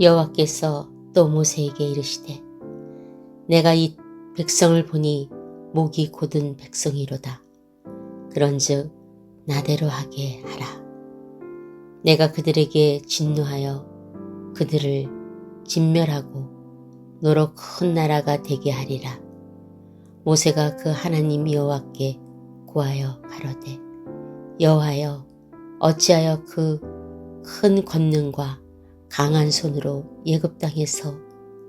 여호와께서 또 모세에게 이르시되 내가 이 백성을 보니 목이 곧은 백성이로다. 그런즉 나대로 하게 하라. 내가 그들에게 진노하여 그들을 진멸하고 노로 큰 나라가 되게 하리라. 모세가 그 하나님 여호와께 구하여 가로되 여호와여 어찌하여 그 큰 권능과 강한 손으로 예굽 땅에서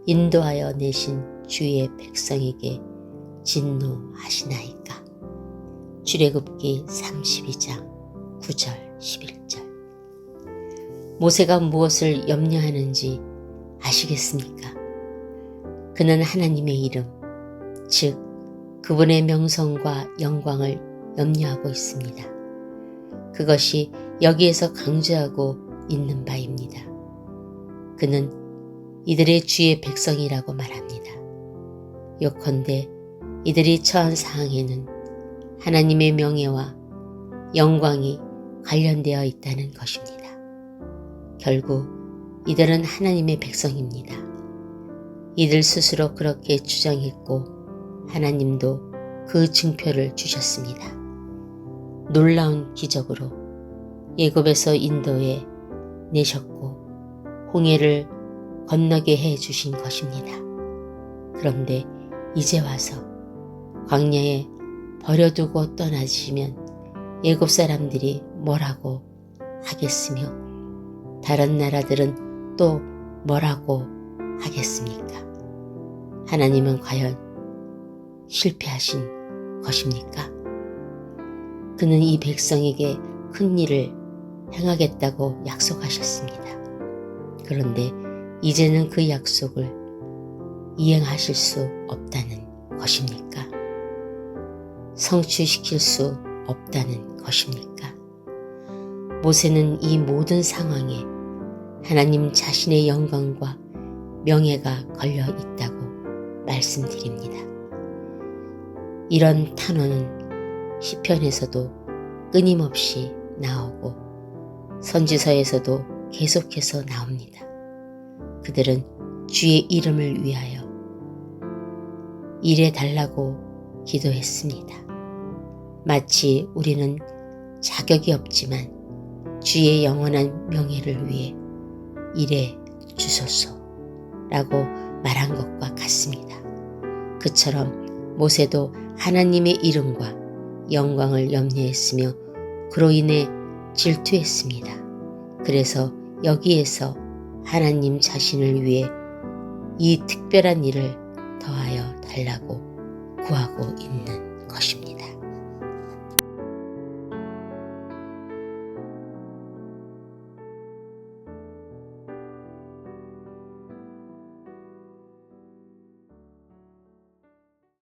인도하여 내신 주의 백성에게 진노하시나이까. 출애굽기 32장 9절 11절 모세가 무엇을 염려하는지 아시겠습니까? 그는 하나님의 이름, 즉 그분의 명성과 영광을 염려하고 있습니다. 그것이 여기에서 강조하고 있는 바입니다. 그는 이들의 주의 백성이라고 말합니다. 요컨대 이들이 처한 상황에는 하나님의 명예와 영광이 관련되어 있다는 것입니다. 결국 이들은 하나님의 백성입니다. 이들 스스로 그렇게 주장했고 하나님도 그 증표를 주셨습니다. 놀라운 기적으로 예굽에서 인도에 내셨고 홍해를 건너게 해 주신 것입니다. 그런데 이제 와서 광야에 버려두고 떠나시면 예굽 사람들이 뭐라고 하겠으며 다른 나라들은 또 뭐라고 하겠습니까? 하나님은 과연 실패하신 것입니까? 그는 이 백성에게 큰 일을 행하겠다고 약속하셨습니다. 그런데 이제는 그 약속을 이행하실 수 없다는 것입니까? 성취시킬 수 없다는 것입니까? 모세는 이 모든 상황에 하나님 자신의 영광과 명예가 걸려 있다고 말씀드립니다. 이런 탄원은 시편에서도 끊임없이 나오고 선지서에서도 계속해서 나옵니다. 그들은 주의 이름을 위하여 일해 달라고 기도했습니다. 마치 우리는 자격이 없지만 주의 영원한 명예를 위해 일해 주소서 라고 말한 것과 같습니다. 그처럼 모세도 하나님의 이름과 영광을 염려했으며 그로 인해 질투했습니다. 그래서 여기에서 하나님 자신을 위해 이 특별한 일을 더하여 달라고 구하고 있는